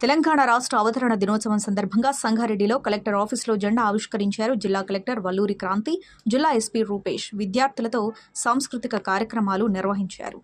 తెలంగాణ రాష్ట్ర అవతరణ దినోత్సవం సందర్భంగా సంగారెడ్డిలో కలెక్టర్ ఆఫీసులో జెండా ఆవిష్కరించారు జిల్లా కలెక్టర్ వల్లూరి క్రాంతి జిల్లా ఎస్పీ రూపేష్. విద్యార్థులతో సాంస్కృతిక కార్యక్రమాలు నిర్వహించారు.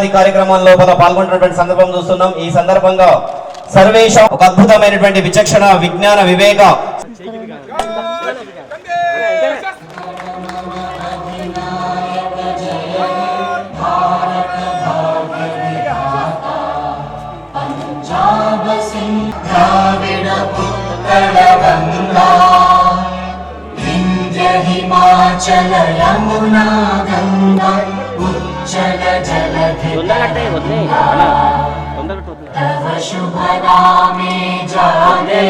ద్రౌపది కార్యక్రమం లోపల పాల్గొంటున్నటువంటి సందర్భం చూస్తున్నాం. ఈ సందర్భంగా సర్వేశ ఒక అద్భుతమైనటువంటి విచక్షణ విజ్ఞాన వివేక. చల యమునా గంగా. తొందరగట్టే వదిలే అలా తొందరగట్టు వదిలే तव शुभ नामे जागे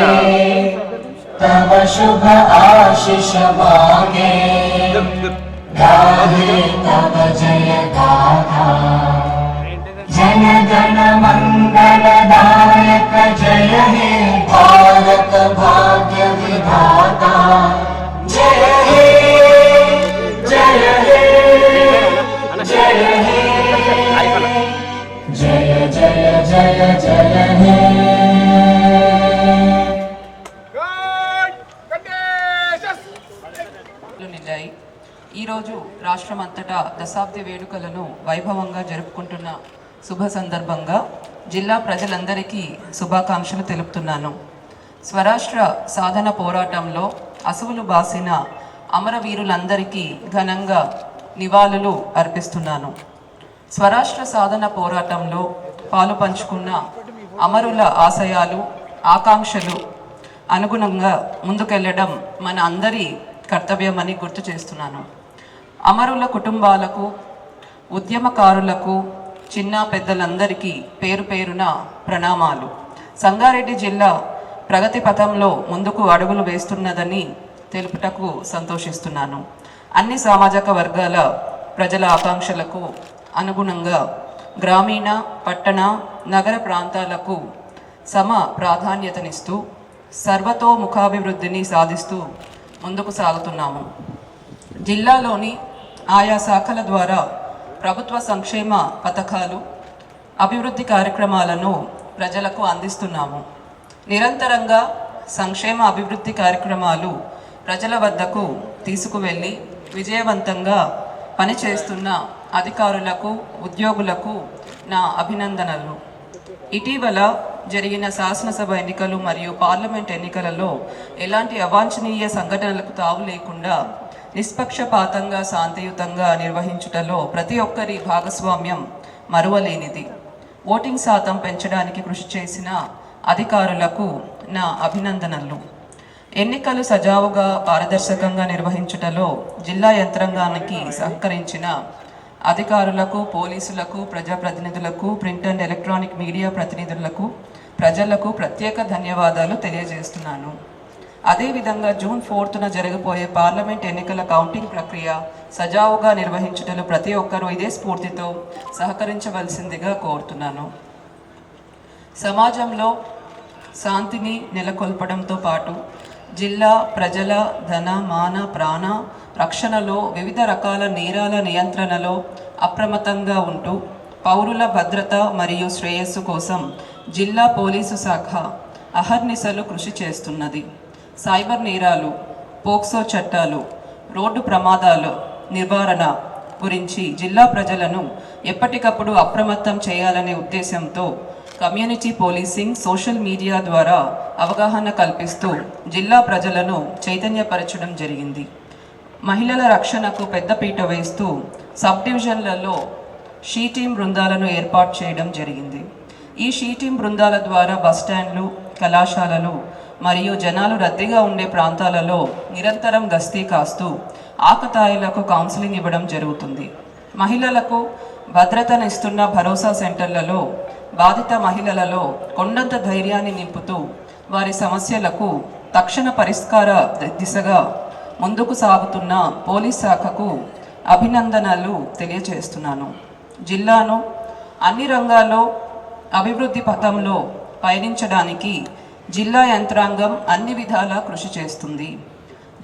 तव शुभ आशिष मागे गाहे तव जय गाथा जन गण मंगलदायक जय हे भारत भाग्य विधाता అంతటా దశాబ్ది వేడుకలను వైభవంగా జరుపుకుంటున్న శుభ సందర్భంగా జిల్లా ప్రజలందరికీ శుభాకాంక్షలు తెలుపుతున్నాను. స్వరాష్ట్ర సాధన పోరాటంలో అసువులు బాసిన అమరవీరులందరికీ ఘనంగా నివాళులు అర్పిస్తున్నాను. స్వరాష్ట్ర సాధన పోరాటంలో పాలు పంచుకున్న అమరుల ఆశయాలు ఆకాంక్షలు అనుగుణంగా ముందుకెళ్ళడం మన అందరి కర్తవ్యమని గుర్తు చేస్తున్నాను. అమరుల కుటుంబాలకు ఉద్యమకారులకు చిన్న పెద్దలందరికీ పేరు పేరున ప్రణామాలు. సంగారెడ్డి జిల్లా ప్రగతి పథంలో ముందుకు అడుగులు వేస్తున్నదని తెలుపుటకు సంతోషిస్తున్నాను. అన్ని సామాజిక వర్గాల ప్రజల ఆకాంక్షలకు అనుగుణంగా గ్రామీణ పట్టణ నగర ప్రాంతాలకు సమ ప్రాధాన్యతనిస్తూ సర్వతోముఖాభివృద్ధిని సాధిస్తూ ముందుకు సాగుతున్నాము. జిల్లాలోని ఆయా శాఖల ద్వారా ప్రభుత్వ సంక్షేమ పథకాలు అభివృద్ధి కార్యక్రమాలను ప్రజలకు అందిస్తున్నాము. నిరంతరంగా సంక్షేమ అభివృద్ధి కార్యక్రమాలు ప్రజల వద్దకు తీసుకువెళ్ళి విజయవంతంగా పనిచేస్తున్న అధికారులకు ఉద్యోగులకు నా అభినందనలు. ఇటీవల జరిగిన శాసనసభ ఎన్నికలు మరియు పార్లమెంట్ ఎన్నికలలో ఎలాంటి అవాంఛనీయ సంఘటనలకు తావు లేకుండా నిష్పక్షపాతంగా శాంతియుతంగా నిర్వహించుటలో ప్రతి ఒక్కరి భాగస్వామ్యం మరువలేనిది. ఓటింగ్ శాతం పెంచడానికి కృషి చేసిన అధికారులకు నా అభినందనలు. ఎన్నికలు సజావుగా పారదర్శకంగా నిర్వహించుటలో జిల్లా యంత్రాంగానికి సహకరించిన అధికారులకు పోలీసులకు ప్రజాప్రతినిధులకు ప్రింట్ అండ్ ఎలక్ట్రానిక్ మీడియా ప్రతినిధులకు ప్రజలకు ప్రత్యేక ధన్యవాదాలు తెలియజేస్తున్నాను. అదేవిధంగా జూన్ ఫోర్త్న జరగబోయే పార్లమెంట్ ఎన్నికల కౌంటింగ్ ప్రక్రియ సజావుగా నిర్వహించుటలో ప్రతి ఒక్కరూ ఇదే స్ఫూర్తితో సహకరించవలసిందిగా కోరుతున్నాను. సమాజంలో శాంతిని నెలకొల్పడంతో పాటు జిల్లా ప్రజల ధన మాన ప్రాణ రక్షణలో వివిధ రకాల నేరాల నియంత్రణలో అప్రమత్తంగా ఉంటూ పౌరుల భద్రత మరియు శ్రేయస్సు కోసం జిల్లా పోలీసు శాఖ అహర్నిశలు కృషి చేస్తున్నది. సైబర్ నేరాలు పోక్సో చట్టాలు రోడ్డు ప్రమాదాలు నివారణ గురించి జిల్లా ప్రజలను ఎప్పటికప్పుడు అప్రమత్తం చేయాలనే ఉద్దేశంతో కమ్యూనిటీ పోలీసింగ్ సోషల్ మీడియా ద్వారా అవగాహన కల్పిస్తూ జిల్లా ప్రజలను చైతన్యపరచడం జరిగింది. మహిళల రక్షణకు పెద్దపీట వేస్తూ సబ్ డివిజన్లలో షీ టీం బృందాలను ఏర్పాటు చేయడం జరిగింది. ఈ షీ టీం బృందాల ద్వారా బస్టాండ్లు కళాశాలలు మరియు జనాలు రద్దీగా ఉండే ప్రాంతాలలో నిరంతరం గస్తీ కాస్తూ ఆకతాయిలకు కౌన్సిలింగ్ ఇవ్వడం జరుగుతుంది. మహిళలకు భద్రతనిస్తున్న భరోసా సెంటర్లలో బాధిత మహిళలలో కొండంత ధైర్యాన్ని నింపుతూ వారి సమస్యలకు తక్షణ పరిష్కార దిశగా ముందుకు సాగుతున్న పోలీస్ శాఖకు అభినందనలు తెలియజేస్తున్నాను. జిల్లాను అన్ని రంగాల్లో అభివృద్ధి పథంలో పయనించడానికి జిల్లా యంత్రాంగం అన్ని విధాలా కృషి చేస్తుంది.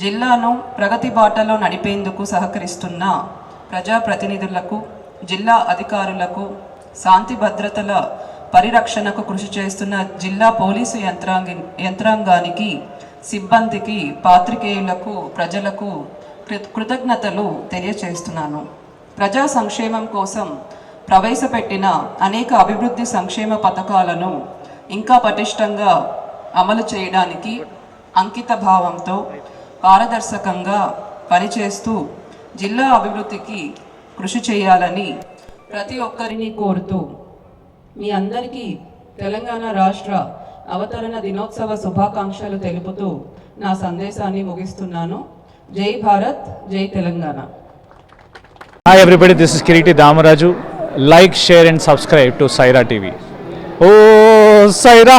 జిల్లాను ప్రగతి బాటలో నడిపేందుకు సహకరిస్తున్న ప్రజాప్రతినిధులకు జిల్లా అధికారులకు శాంతి భద్రతల పరిరక్షణకు కృషి చేస్తున్న జిల్లా పోలీసు యంత్రాంగ యంత్రాంగానికి సిబ్బందికి పాత్రికేయులకు ప్రజలకు కృతజ్ఞతలు తెలియచేస్తున్నాను. ప్రజా సంక్షేమం కోసం ప్రవేశపెట్టిన అనేక అభివృద్ధి సంక్షేమ పథకాలను ఇంకా పటిష్టంగా అమలు చేయడానికి అంకిత భావంతో పారదర్శకంగా పనిచేస్తూ జిల్లా అభివృద్ధికి కృషి చేయాలని ప్రతి ఒక్కరిని కోరుతూ మీ అందరికీ తెలంగాణ రాష్ట్ర అవతరణ దినోత్సవ శుభాకాంక్షలు తెలుపుతూ నా సందేశాన్ని ముగిస్తున్నాను. జై భారత్ జై Telangana. Hi everybody this is Kireeti Damaraju like share and subscribe to Saira TV oh Sye Raa